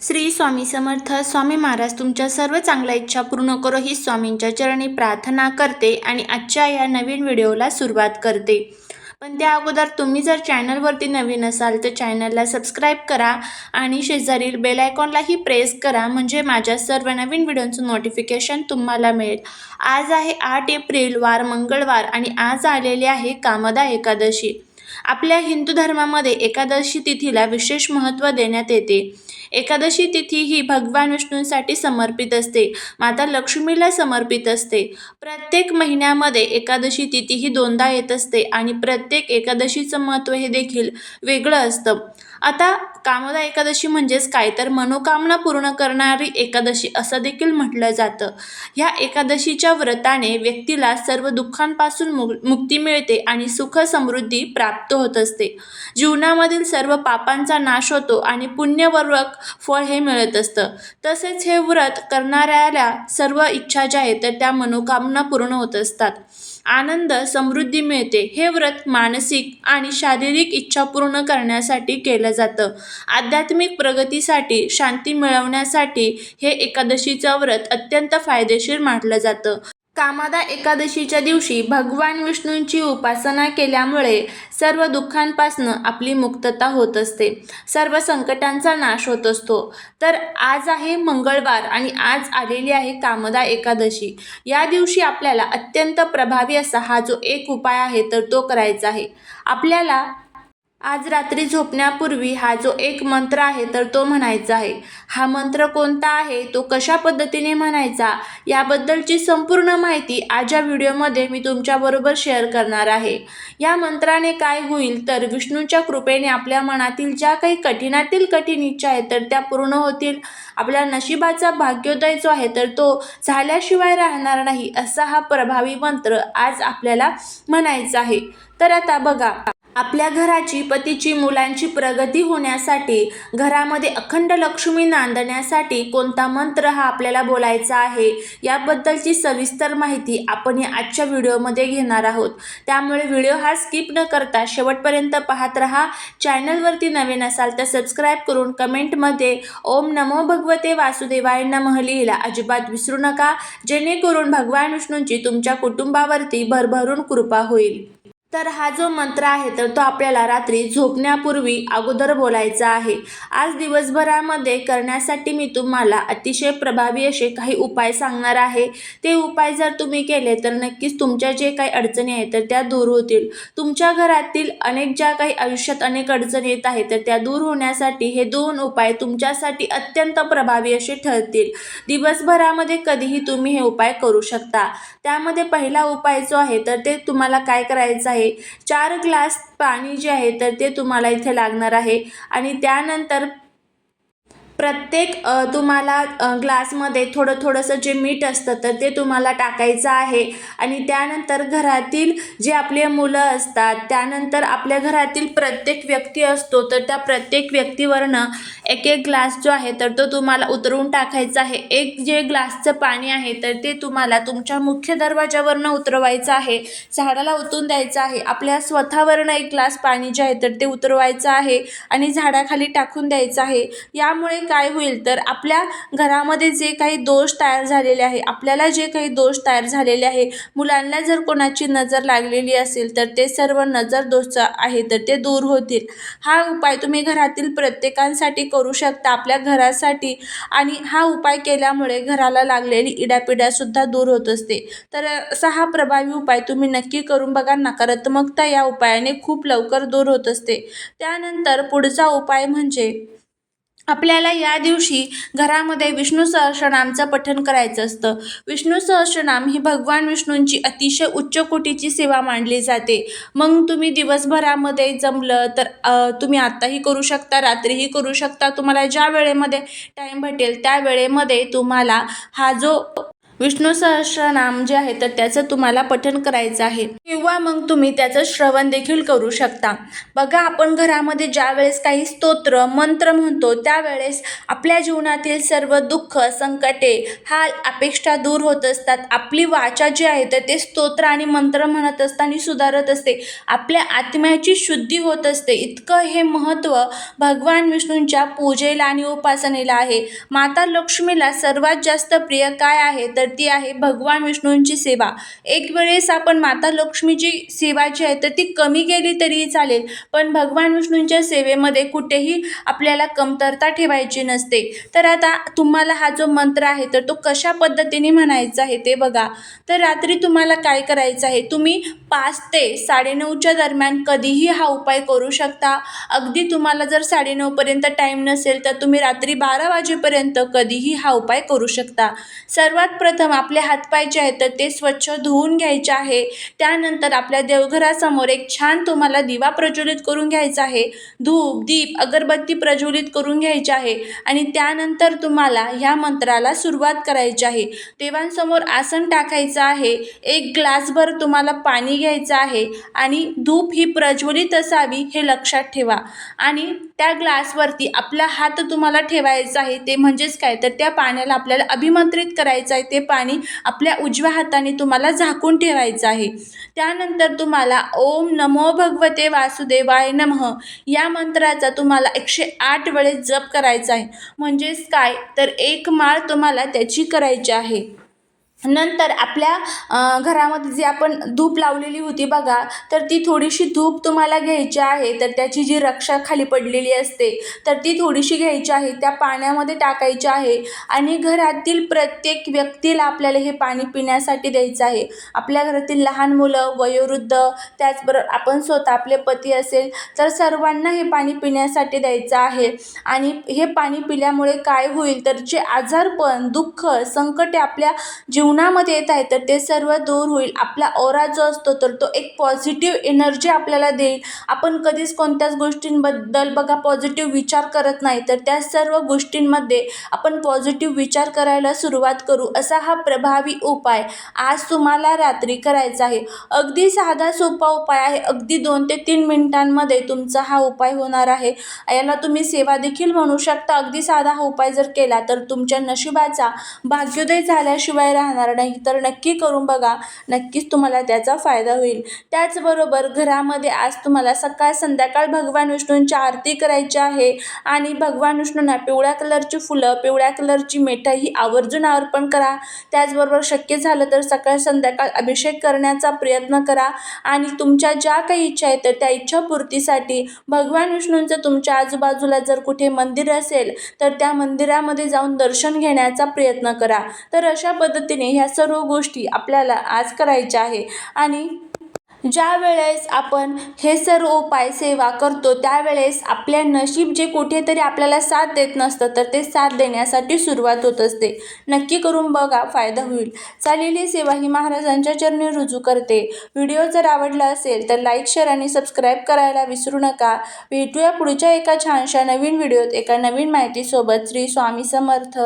श्री स्वामी समर्थ स्वामी महाराज तुमच्या सर्व चांगल्या इच्छा पूर्ण करो ही स्वामींच्या चरणी प्रार्थना करते आणि आजच्या या नवीन व्हिडिओला सुरुवात करते. पण त्या अगोदर तुम्ही जर चॅनलवरती नवीन असाल तर चॅनलला सबस्क्राईब करा आणि शेजारील बेल आयकॉनलाही प्रेस करा म्हणजे माझ्या सर्व नवीन व्हिडिओचं नोटिफिकेशन तुम्हाला मिळेल. आज आहे आठ एप्रिल वार मंगळवार आणि आज आलेली आहे कामदा एकादशी. आपल्या हिंदू धर्मामध्ये एकादशी तिथीला विशेष महत्त्व देण्यात येते. एकादशी तिथी ही भगवान विष्णूंसाठी समर्पित असते. माता लक्ष्मीला समर्पित असते. प्रत्येक महिन्यामध्ये एकादशी तिथी ही दोनदा येत असते आणि प्रत्येक एकादशीचं महत्त्व हे देखील वेगळं असतं. आता कामदा एकादशी म्हणजेच काय? तर मनोकामना पूर्ण करणारी एकादशी असं देखील म्हटलं जातं. ह्या एकादशीच्या व्रताने व्यक्तीला सर्व दुःखांपासून मु मुक्ती मिळते आणि सुख समृद्धी प्राप्त होत असते. जीवनामधील सर्व पापांचा नाश होतो आणि पुण्यवर्वक फळ हे मिळत असतं. तसेच हे व्रत करणाऱ्याला सर्व इच्छा ज्या आहेत तर त्या मनोकामना पूर्ण होत असतात. आनंद समृद्धी मिळते. हे व्रत मानसिक आणि शारीरिक इच्छा पूर्ण करण्यासाठी केलं जातं. आध्यात्मिक प्रगतीसाठी शांती मिळवण्यासाठी हे एकादशीचं व्रत अत्यंत फायदेशीर मानलं जातं. कामादा एकादशीच्या दिवशी भगवान विष्णूंची उपासना केल्यामुळे सर्व दुःखांपासून आपली मुक्तता होत असते. सर्व संकटांचा नाश होत असतो. तर आज आहे मंगळवार आणि आज आलेली आहे कामदा एकादशी. या दिवशी आपल्याला अत्यंत प्रभावी असा हा जो एक उपाय आहे तर तो करायचा आहे. आपल्याला आज रात्री झोपण्यापूर्वी हा जो एक मंत्र आहे तर तो म्हणायचा आहे. हा मंत्र कोणता आहे तो कशा पद्धतीने म्हणायचा याबद्दलची संपूर्ण माहिती आज या व्हिडिओमध्ये मी तुमच्याबरोबर शेअर करणार आहे. या मंत्राने काय होईल तर विष्णूच्या कृपेने आपल्या मनातील ज्या काही कठीणातील कठीण इच्छा आहेत तर त्या पूर्ण होतील. आपल्या नशिबाचा भाग्योदय जो आहे तर तो झाल्याशिवाय राहणार नाही असा हा प्रभावी मंत्र आज आपल्याला म्हणायचा आहे. तर आता बघा. आपल्या घराची पतीची मुलांची प्रगती होण्यासाठी घरामध्ये अखंड लक्ष्मी नांदण्यासाठी कोणता मंत्र हा आपल्याला बोलायचा आहे याबद्दलची सविस्तर माहिती आपण या आजच्या व्हिडिओमध्ये घेणार आहोत. त्यामुळे व्हिडिओ हा स्किप न करता शेवटपर्यंत पाहत राहा. चॅनलवरती नवीन असाल तर सबस्क्राईब करून कमेंटमध्ये ओम नमो भगवते वासुदेवाय नमः लिहिला अजिबात विसरू नका जेणेकरून भगवान विष्णूंची तुमच्या कुटुंबावरती भरभरून कृपा होईल. तर हा जो मंत्र आहे तर तो आपल्याला रात्री झोपण्यापूर्वी अगोदर बोलायचा आहे. आज दिवसभरामध्ये करण्यासाठी मी तुम्हाला अतिशय प्रभावी असे काही उपाय सांगणार आहे. ते उपाय जर तुम्ही केले तर नक्कीच तुमच्या जे काही अडचणी आहेत तर त्या दूर होतील. तुमच्या घरातील अनेक ज्या काही आयुष्यात अनेक अडचणी येत आहेत तर त्या दूर होण्यासाठी हे दोन उपाय तुमच्यासाठी अत्यंत प्रभावी असे ठरतील. दिवसभरामध्ये कधीही तुम्ही हे उपाय करू शकता. त्यामध्ये पहिला उपाय जो आहे तर ते तुम्हाला काय करायचं आहे चार ग्लास पाणी जे आहे तर ते तुम्हाला इथे लागणार आहे. आणि त्यानंतर प्रत्येक तुम्हाला ग्लासमध्ये थोडं थोडंसं जे मीठ असतं तर ते तुम्हाला टाकायचं आहे. आणि त्यानंतर घरातील जे आपले मुलं असतात त्यानंतर आपल्या घरातील प्रत्येक व्यक्ती असतो तर त्या प्रत्येक व्यक्तीवरनं एक एक ग्लास जो आहे तर तो तुम्हाला उतरवून टाकायचा आहे. एक जे ग्लासचं पाणी आहे तर ते तुम्हाला तुमच्या मुख्य दरवाजावरनं उतरवायचं आहे झाडाला उतरून द्यायचं आहे. आपल्या स्वतःवरनं एक ग्लास पाणी जे आहे तर ते उतरवायचं आहे आणि झाडाखाली टाकून द्यायचं आहे. यामुळे काय होईल? तर आपल्या घरामध्ये जे काही दोष तयार झालेले आहे आपल्याला जे काही दोष तयार झालेले आहे मुलांना जर कोणाची नजर लागलेली असेल तर ते सर्व नजर दोष आहे तर ते दूर होतील. हा उपाय तुम्ही घरातील प्रत्येकांसाठी करू शकता आपल्या घरासाठी. आणि हा उपाय केल्यामुळे घराला लागलेली इडापिडासुद्धा दूर होत असते. तर असा हा प्रभावी उपाय तुम्ही नक्की करून बघा नकारात्मकता या उपायाने खूप लवकर दूर होत असते. त्यानंतर पुढचा उपाय म्हणजे आपल्याला या दिवशी घरामध्ये विष्णू सहस्रनामचं पठण करायचं असतं. विष्णू सहस्रनाम ही भगवान विष्णूंची अतिशय उच्च कोटीची सेवा मानली जाते. मग तुम्ही दिवसभरामध्ये जमलं तर तुम्ही आत्ताही करू शकता रात्रीही करू शकता. तुम्हाला ज्या वेळेमध्ये टाईम भेटेल त्या वेळेमध्ये तुम्हाला हा जो विष्णू सहस्रनाम जे आहे तर त्याचं तुम्हाला पठण करायचं आहे. किंवा मग तुम्ही त्याचं श्रवण देखील करू शकता. बघा आपण घरामध्ये ज्या वेळेस काही स्तोत्र मंत्र म्हणतो त्यावेळेस आपल्या जीवनातील सर्व दुःख संकटे हाल अपेक्षा दूर होत असतात. आपली वाचा जी आहे तर ते स्तोत्र आणि मंत्र म्हणत असताना सुधारत असते. आपल्या आत्म्याची शुद्धी होत असते. इतकं हे महत्त्व भगवान विष्णूंच्या पूजेला आणि उपासनेला आहे. माता लक्ष्मीला सर्वात जास्त प्रिय काय आहे तर ती आहे. भगवान विष्णूंची सेवा. एक वेळेस आपण माता लक्ष्मीची सेवा जी आहे तर ती कमी केली तरीही चालेल. पण भगवान विष्णूंच्या सेवेमध्ये कुठेही आपल्याला कमतरता ठेवायची नसते. तर आता तुम्हाला हा जो मंत्र आहे तर तो कशा पद्धतीने म्हणायचा आहे ते बघा. तर रात्री तुम्हाला काय करायचं आहे? तुम्ही पाच ते साडेनऊच्या दरम्यान कधीही हा उपाय करू शकता. अगदी तुम्हाला जर साडेनऊपर्यंत टाईम नसेल तर तुम्ही रात्री बारा वाजेपर्यंत कधीही हा उपाय करू शकता. सर्वात प्रथम आपले हातपाय जे आहेत तर ते स्वच्छ धुवून घ्यायचे आहे. त्यानंतर आपल्या देवघरासमोर एक छान तुम्हाला दिवा प्रज्वलित करून घ्यायचा आहे. धूप दीप अगरबत्ती प्रज्वलित करून घ्यायची आहे. आणि त्यानंतर तुम्हाला ह्या मंत्राला सुरुवात करायची आहे. देवांसमोर आसन टाकायचं आहे. एक ग्लासभर तुम्हाला पाणी घ्यायचं आहे. आणि धूप ही प्रज्वलित असावी हे लक्षात ठेवा. आणि त्या ग्लासवरती आपला हात तुम्हाला ठेवायचा आहे. ते म्हणजेच काय? तर त्या पाण्याला आपल्याला अभिमंत्रित करायचं आहे. ते पाणी आपल्या उजव्या हाताने तुम्हाला झाकून ठेवायचं आहे. त्यानंतर तुम्हाला ओम नमो भगवते वासुदेवाय नमः या मंत्राचा तुम्हाला एकशे आठ वेळेस जप करायचा आहे. म्हणजेच काय? तर एक माळ तुम्हाला त्याची करायची आहे. नंतर आपल्या घरामध्ये जी आपण धूप लावलेली होती बघा तर ती थोडीशी धूप तुम्हाला घ्यायची आहे तर त्याची जी रक्षा खाली पडलेली असते तर ती थोडीशी घ्यायची आहे त्या पाण्यामध्ये टाकायची आहे आणि घरातील प्रत्येक व्यक्तीला आपल्याला हे पाणी पिण्यासाठी द्यायचं आहे. आपल्या घरातील लहान मुलं वयोवृद्ध त्याचबरोबर आपण स्वतः आपले पती असेल तर सर्वांना हे पाणी पिण्यासाठी द्यायचं आहे. आणि हे पाणी पिल्यामुळे काय होईल तर जे आजारपण दुःख संकटे आपल्या जीव जीवनामध्ये येत आहे तर ते सर्व दूर होईल. आपला ओरा जो असतो तर तो एक पॉझिटिव्ह एनर्जी आपल्याला देईल. आपण कधीच कोणत्याच गोष्टींबद्दल बघा पॉझिटिव्ह विचार करत नाही तर त्या सर्व गोष्टींमध्ये आपण पॉझिटिव्ह विचार करायला सुरुवात करू. असा हा प्रभावी उपाय आज तुम्हाला रात्री करायचा आहे. अगदी साधा सोपा उपाय आहे. अगदी दोन ते तीन मिनिटांमध्ये तुमचा हा उपाय होणार आहे. याला तुम्ही सेवा देखील म्हणू शकता. अगदी साधा हा उपाय जर केला तर तुमच्या नशिबाचा भाग्योदय झाल्याशिवाय राहणार नाही तर नक्की करून बघा. नक्कीच तुम्हाला त्याचा फायदा होईल. त्याचबरोबर घरामध्ये आज तुम्हाला सकाळ संध्याकाळ भगवान विष्णूंची आरती करायची आहे आणि भगवान विष्णूंना पिवळ्या कलरची फुलं पिवळ्या कलरची मिठाई ही आवर्जून अर्पण करा. त्याचबरोबर शक्य झालं तर सकाळ संध्याकाळ अभिषेक करण्याचा प्रयत्न करा आणि तुमच्या ज्या काही इच्छा आहेत तर त्या इच्छापूर्तीसाठी भगवान विष्णूंचं तुमच्या आजूबाजूला जर कुठे मंदिर असेल तर त्या मंदिरामध्ये जाऊन दर्शन घेण्याचा प्रयत्न करा. तर अशा पद्धतीने ह्या सर्व गोष्टी आपल्याला आज करायच्या आहे. आणि ज्या वेळेस आपण हे सर्व उपाय सेवा करतो त्यावेळेस आपल्या नशीब जे कुठेतरी आपल्याला साथ देत नसतं तर ते साथ देण्यासाठी सुरुवात होत असते. नक्की करून बघा फायदा होईल. चालेली सेवा ही महाराजांच्या चरणी रुजू करते. व्हिडिओ जर आवडला असेल तर लाईक शेअर आणि सबस्क्राईब करायला विसरू नका. भेटूया पुढच्या एका छानशा नवीन व्हिडिओत एका नवीन माहितीसोबत. श्री स्वामी समर्थ.